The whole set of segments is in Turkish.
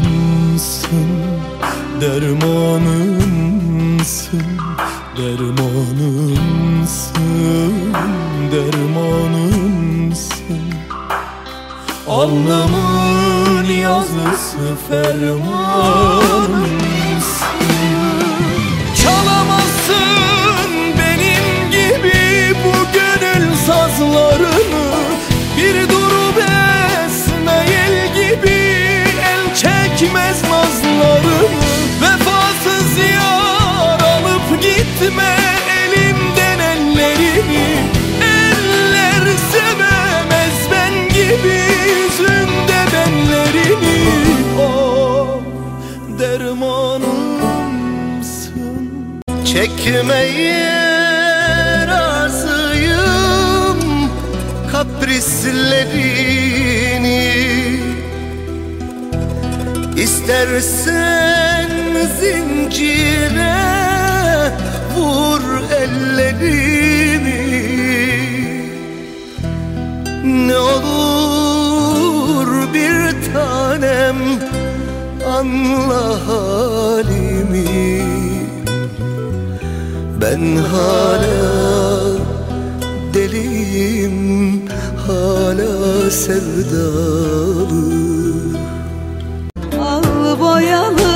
Dermanımsın, dermanımsın, dermanımsın, dermanımsın. Anlamı yazısı fermanımsın Çekmeye razıyım kaprislerini. İstersen zincire vur ellerimi. Ne olur bir tanem anla halimi ben hala deliyim hala sevdalı. Al boyalı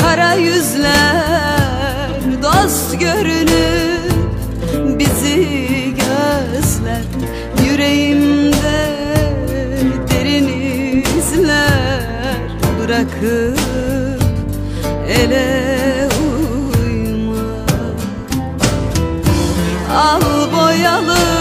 kara yüzler Dost görünür bizi gözler. Yüreğimde derin izler Bırakıp ele Al boyalı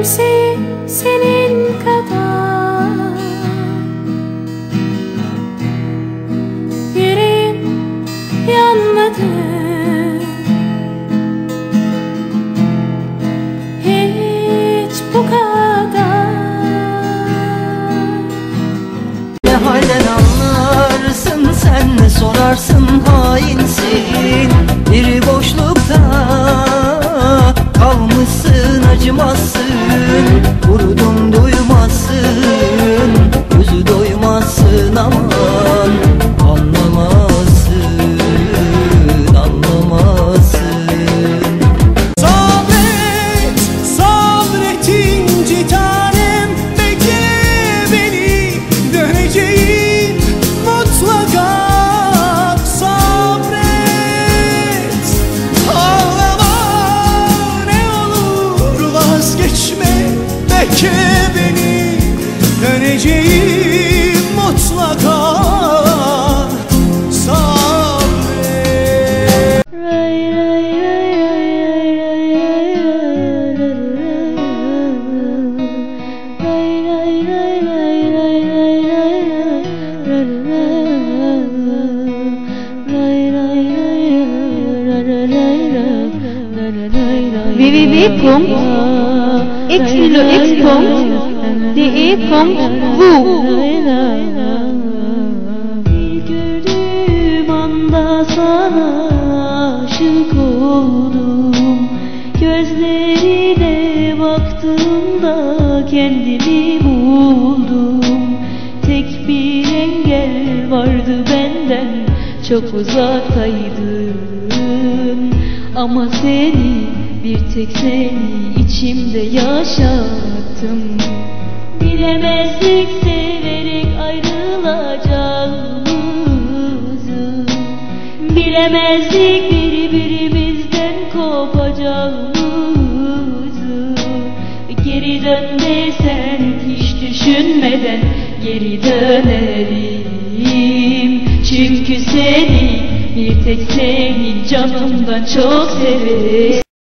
Kimseyi senin kadar. Yüreğim yanmadı. Hiç bu kadar. Ne halden anlarsın sen ne sorarsın hainsin kalmışsın Bekle beni, döneceğim mutlaka Sabret Bir gördüğüm anda sana aşık oldum. Gözlerine baktığımda kendimi buldum. Tek bir engel vardı benden çok uzaktaydın. Ama seni bir tek seni içimde yaşattım Bilemezdik severek ayrılacağımızı Bilemezdik birbirimizden kopacağımızı. Geri dön hiç düşünmeden geri dönerim. Çünkü seni bir tek seni canımdan çok severim